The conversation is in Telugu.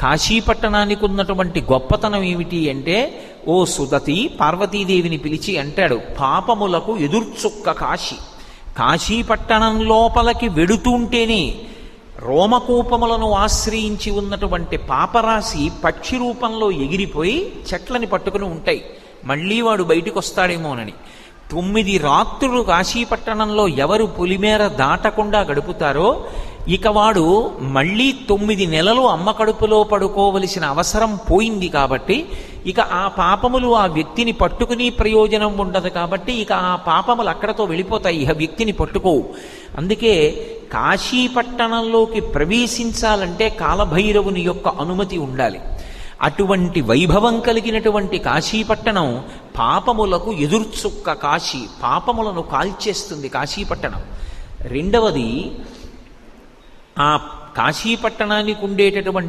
కాశీపట్టణానికి ఉన్నటువంటి గొప్పతనం ఏమిటి అంటే ఓ సుదతి పార్వతీదేవిని పిలిచి అంటాడు పాపములకు ఎదుర్చుక్క కాశీ. కాశీపట్టణం లోపలికి వెడుతుంటేనే రోమకూపములను ఆశ్రయించి ఉన్నటువంటి పాపరాశి పక్షి రూపంలో ఎగిరిపోయి చెట్లని పట్టుకుని ఉంటాయి. మళ్ళీ వాడు బయటికి వస్తాడేమోనని తొమ్మిది రాత్రులు కాశీపట్టణంలో ఎవరు పులిమేర దాటకుండా గడుపుతారో ఇక వాడు మళ్ళీ తొమ్మిది నెలలు అమ్మ కడుపులో పడుకోవలసిన అవసరం పోయింది కాబట్టి ఇక ఆ పాపములు ఆ వ్యక్తిని పట్టుకుని ప్రయోజనం ఉండదు కాబట్టి ఇక ఆ పాపములు అక్కడతో వెళ్ళిపోతాయి. ఇక వ్యక్తిని పట్టుకోవు అందుకే కాశీపట్టణంలోకి ప్రవేశించాలంటే కాలభైరవుని యొక్క అనుమతి ఉండాలి. అటువంటి వైభవం కలిగినటువంటి కాశీపట్టణం పాపములకు ఎదుర్చుక్క కాశీ. పాపములను కాల్చేస్తుంది కాశీపట్టణం రెండవది ఆ కాశీపట్టణానికి ఉండేటటువంటి